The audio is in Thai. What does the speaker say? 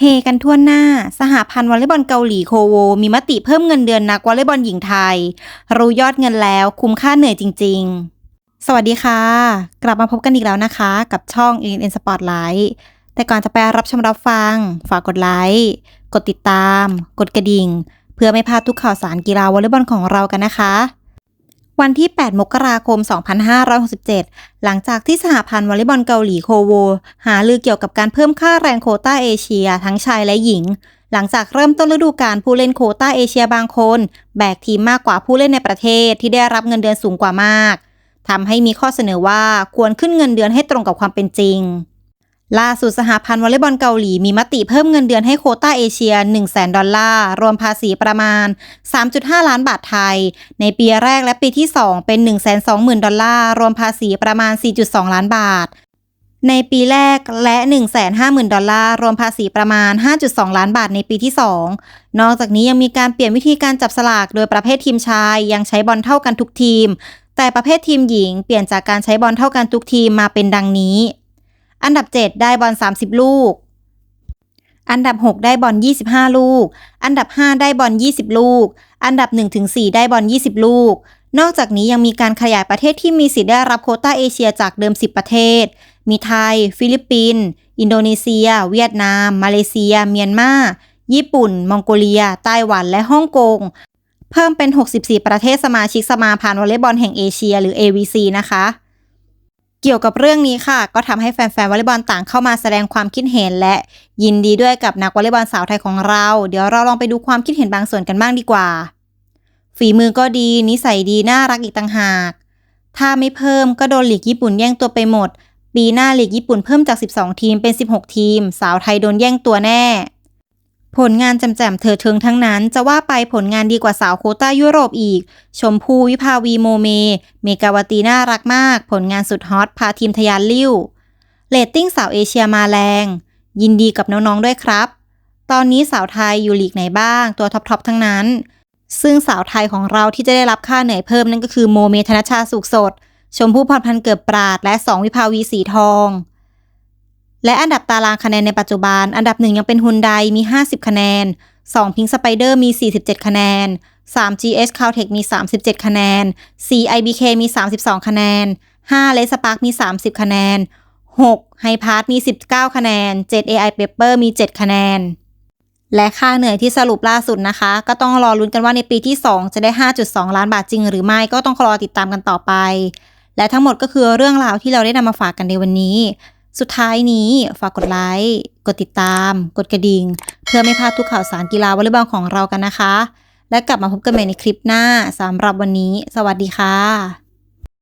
เฮกันทั่วหน้า สหพันธ์วอลเลย์บอลเกาหลีโคโว มีมติเพิ่มเงินเดือนนักวอลเลย์บอลหญิงไทย รู้ยอดเงินแล้วคุ้มค่าเหนื่อยจริง ๆ สวัสดีค่ะ กลับมาพบกันอีกแล้วนะคะ กับช่อง i n n Spotlight แต่ก่อนจะไปรับชมรับฟัง ฝากกดไลค์กดติดตาม กดกระดิ่ง เพื่อไม่พลาดทุกข่าวสารกีฬาวอลเลย์บอลของเรากันนะคะ วันที่ 8 มกราคม 2567 หลังจากที่สหพันธ์วอลเลย์บอลเกาหลีโคโว หาลือเกี่ยวกับการเพิ่มค่าแรงโคต้าเอเชียทั้งชายและหญิง หลังจากเริ่มต้นฤดูกาลผู้เล่นโคต้าเอเชียบางคน แบกทีมมากกว่าผู้เล่นในประเทศที่ได้รับเงินเดือนสูงกว่ามากทำให้มีข้อเสนอว่าควรขึ้นเงินเดือนให้ตรงกับความเป็นจริง ล่าสุดสหพันธ์วอลเลย์บอลเกาหลีมีมติเพิ่มเงินเดือนให้โคต้าเอเชีย 1 0 0 0 0แดอลลาร์ รวมภาษีประมาณ 3.5 ล้านบาทไทย ในปีแรกและปีที่ 2 เป็น 120,000 ดอลลาร์ รวมภาษีประมาณ 4.2 ล้านบาท ในปีแรกและ 150,000 ดอลลาร์ รวมภาษีประมาณ 5.2 ล้านบาทในปีที่ 2 นอกจากนี้ยังมีการเปลี่ยนวิธีการจับสลากโดยประเภททีมชายยังใช้บอลเท่ากันทุกทีม แต่ประเภททีมหญิงเปลี่ยนจากการใช้บอลเท่ากันทุกทีมมาเป็นดังนี้ อันดับ 7 ได้บอล30 ลูก อันดับ 6 ได้บอล25 ลูก อันดับ 5 ได้บอล20 ลูก อันดับ 1-4 ได้บอล20 ลูก นอกจากนี้ยังมีการขยายประเทศที่มีสิทธิ์ได้รับโคต้าเอเชียจากเดิม 10 ประเทศ มีไทย ฟิลิปปินส์ อินโดนีเซีย เวียดนาม มาเลเซีย เมียนมา ญี่ปุ่น มองโกเลีย ไต้หวัน และฮ่องกง เพิ่มเป็น 64 ประเทศสมาชิกสมาพันธ์วอลเลย์บอลแห่งเอเชีย หรือ AVC นะคะ เกี่ยวกับเรื่องนี้ค่ะ ก็ทำให้แฟนๆวอลเลย์บอลต่างเข้ามาแสดงความคิดเห็นและยินดีด้วยกับนักวอลเลย์บอลสาวไทยของเรา เดี๋ยวเราลองไปดูความคิดเห็นบางส่วนกันบ้างดีกว่า ฝีมือก็ดี นิสัยดีน่ารักอีกต่างหาก ถ้าไม่เพิ่มก็โดนหลีกญี่ปุ่นแย่งตัวไปหมด ปีหน้าหลีกญี่ปุ่นเพิ่มจาก 12 ทีมเป็น 16 ทีม สาวไทยโดนแย่งตัวแน่ ผลงานแจ่มๆเธอเทิงทั้งนั้น จะว่าไปผลงานดีกว่าสาวโคต้ายุโรปอีก ชมพูวิภาวีโมเม เมกาวตีน่ารักมาก ผลงานสุดฮอตพาทีมทะยานลิ้วเรตติ้งสาวเอเชียมาแรง ยินดีกับน้องๆด้วยครับ ตอนนี้สาวไทยอยู่ลีกไหนบ้าง ตัวท็อปๆทั้งนั้น ซึ่งสาวไทยของเราที่จะได้รับค่าเหนื่อยเพิ่มนั่นก็คือโมเมธนชาสุขสด ชมพู่พรพันธ์เกิดปราดและ2วิภาวีสีทอง และอันดับตารางคะแนนในปัจจุบัน อันดับหนึ่งยังเป็นฮุนไดมี 50 คะแนน2พิงสไปเดอร์มี 47 คะแนน 3 GS Caltech มี 37 คะแนน 4 IBK มี 32 คะแนน5เลสปาร์กมี 30 คะแนน6ไฮพาร์ทมี 19 คะแนน 7 AI Paper มี 7 คะแนน และค่าเหนื่อยที่สรุปล่าสุดนะคะ ก็ต้องรอลุ้นกันว่าในปีที่ 2 จะได้ 5.2 ล้านบาทจริงหรือไม่ก็ต้องรอติดตามกันต่อไป และทั้งหมดก็คือเรื่องราวที่เราได้นำมาฝากกันในวันนี้ สุดท้ายนี้ฝากกดไลค์ กดติดตาม กดกระดิ่ง เพื่อไม่พลาดทุกข่าวสารกีฬาวอลเลย์บอลของเรากันนะคะ และกลับมาพบกันใหม่ในคลิปหน้าสำหรับวันนี้ สวัสดีค่ะ